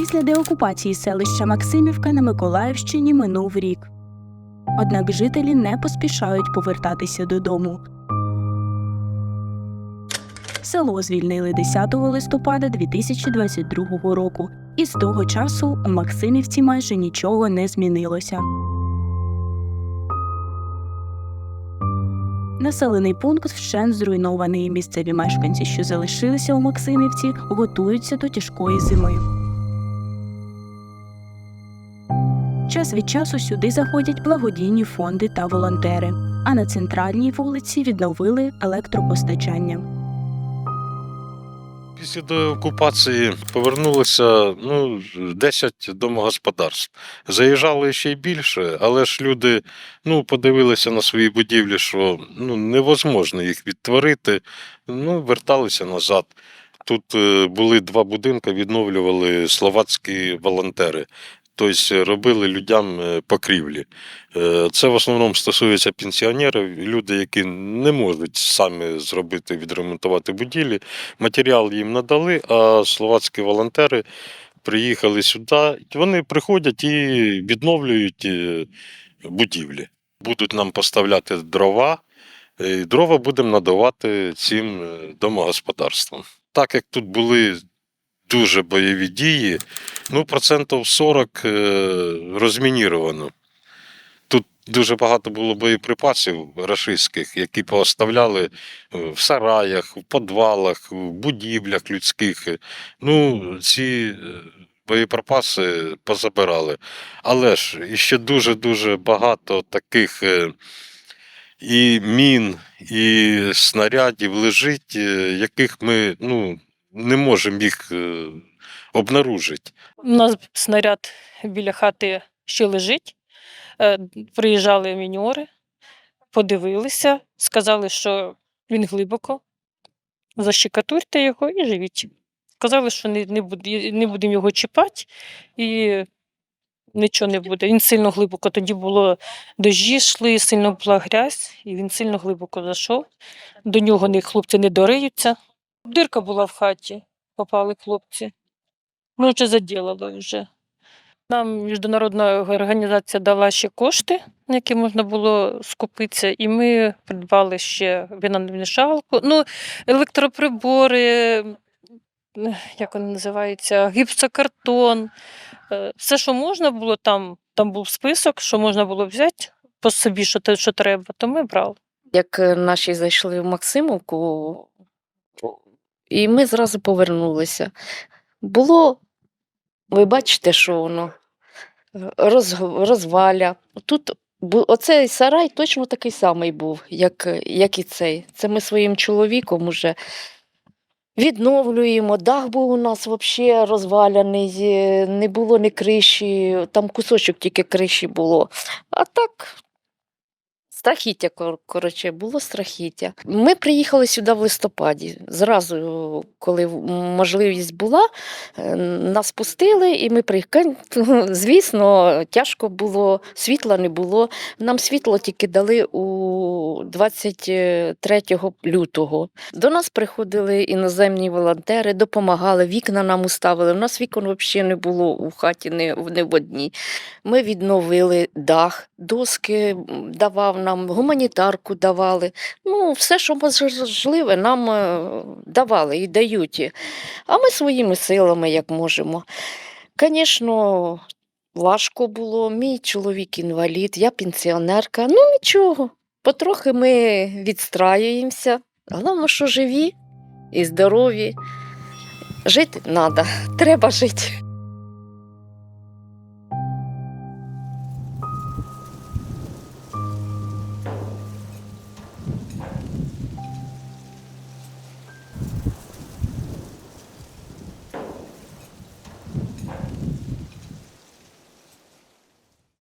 Після деокупації селища Максимівка на Миколаївщині минув рік. Однак жителі не поспішають повертатися додому. Село звільнили 10 листопада 2022 року, і з того часу у Максимівці майже нічого не змінилося. Населений пункт вщент зруйнований. Місцеві мешканці, що залишилися у Максимівці, готуються до тяжкої зими. Час від часу сюди заходять благодійні фонди та волонтери. А на центральній вулиці відновили електропостачання. Після деокупації повернулося ну, 10 домогосподарств. Заїжджали ще й більше, але ж люди ну, подивилися на свої будівлі, що ну, невозможно їх відтворити, ну, верталися назад. Тут е, були два будинки, відновлювали словацькі волонтери. Тобто робили людям е, покрівлі. Е, Це в основному стосується пенсіонерів, люди, які не можуть самі зробити, відремонтувати будівлі. Матеріал їм надали, а словацькі волонтери приїхали сюди. Вони приходять і відновлюють е, будівлі. Будуть нам поставляти дрова, і дрова будемо надавати цим домогосподарствам. Так як тут були дуже бойові дії, ну, процентів 40 е, розмініровано. Тут дуже багато було боєприпасів рашистських, які пооставляли е, в сараях, в підвалах, в будівлях людських. Ну, ці е, боєприпаси позабирали. Але ж іще дуже-дуже багато таких і мін, і снарядів лежить, яких ми ну, не можемо їх е, обнаружити. У нас снаряд біля хати ще лежить. Е, Приїжджали міньори, подивилися, сказали, що він глибоко. Защекатурте його і живіть. Сказали, що не, не, не будемо його чіпати і нічого не буде. Він сильно глибоко. Тоді було дощі йшли, сильно була грязь, і він сильно глибоко зайшов. До нього хлопці не дориються. Дирка була в хаті, попали хлопці. Ми вже заділили вже. Нам міжнародна організація дала ще кошти, на які можна було скупитися, і ми придбали ще віномішалку, ну, електроприбори, як вони називаються, гіпсокартон. Е, Все, що можна було, там, там був список, що можна було взяти по собі, що, те, що треба, то ми брали. як е, наші зайшли в Максимовку, і ми зразу повернулися. Було, ви бачите, що воно роз, розваля. Тут оцей сарай точно такий самий був, як, як і цей. Це ми своїм чоловіком уже відновлюємо. Дах був у нас взагалі розваляний, не було ні криші, там кусочок тільки криші було. А так Страхіття, коротше, було страхіття. Ми приїхали сюди в листопаді. Зразу, коли можливість була, е, нас пустили, і ми приїхали. Звісно, тяжко було, світла не було. Нам світло тільки дали у 23 лютого. До нас приходили іноземні волонтери, допомагали, вікна нам уставили. У нас вікон взагалі не було у хаті, не, в одній. Ми відновили дах, доски давав нам, гуманітарку давали. Ну, все, що можливе, нам е, давали і дають. А ми своїми силами, як можемо. Звісно, важко було. Мій чоловік інвалід, я пенсіонерка. Ну нічого. Потрохи ми відстраюємося. Головне, що живі і здорові. Жити треба, треба жити.